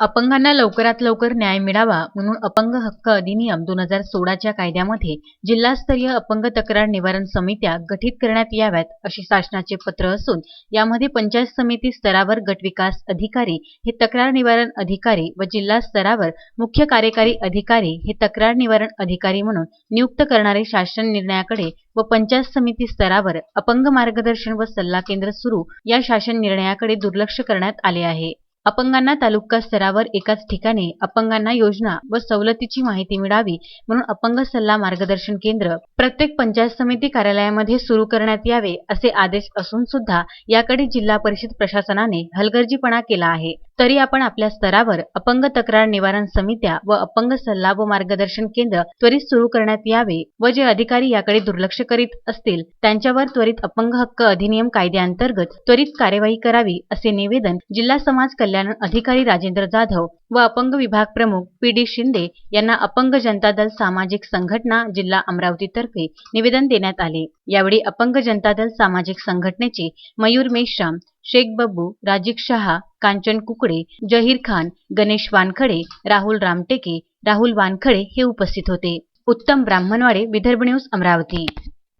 अपंगांना लवकरात लवकर न्याय मिळावा म्हणून अपंग हक्क अधिनियम दोन हजार सोळाच्या कायद्यामध्ये जिल्हास्तरीय अपंग तक्रार निवारण समित्या गठीत करण्यात याव्यात अशी शासनाचे पत्र असून यामध्ये पंचायत समिती स्तरावर गटविकास अधिकारी हे तक्रार निवारण अधिकारी व जिल्हा स्तरावर मुख्य कार्यकारी अधिकारी हे तक्रार निवारण अधिकारी म्हणून नियुक्त करणारे शासन निर्णयाकडे व पंचायत समिती स्तरावर अपंग मार्गदर्शन व सल्ला केंद्र सुरू या शासन निर्णयाकडे दुर्लक्ष करण्यात आले आहे. अपंगांना तालुका स्तरावर एकाच ठिकाणी अपंगांना योजना व सवलतीची माहिती मिळावी म्हणून अपंग सल्ला मार्गदर्शन केंद्र प्रत्येक पंचायत समिती कार्यालयामध्ये सुरू करण्यात यावे असे आदेश असून सुद्धा याकडे जिल्हा परिषद प्रशासनाने हलगर्जीपणा केला आहे. तरी आपण आपल्या स्तरावर अपंग तक्रार निवारण समित्या व अपंग सल्ला व मार्गदर्शन केंद्र त्वरित सुरू करण्यात यावे व जे अधिकारी याकडे दुर्लक्ष करीत असतील त्यांच्यावर त्वरित अपंग हक्क अधिनियम कायद्याअंतर्गत त्वरित कार्यवाही करावी असे निवेदन जिल्हा समाज कल्याण कल्याण अधिकारी राजेंद्र जाधव व अपंग विभाग प्रमुख पी डी शिंदे यांना अपंग जनता दल सामाजिक संघटना जिल्हा अमरावतीतर्फे निवेदन देण्यात आले. यावेळी अपंग जनता दल सामाजिक संघटनेचे मयूर मेश्राम शेख बब्बू राजीक शहा कांचन कुकडे जहीर खान गणेश वानखडे राहुल रामटेके राहुल वानखडे हे उपस्थित होते. उत्तम ब्राह्मणवाडे विदर्भ न्यूज अमरावती.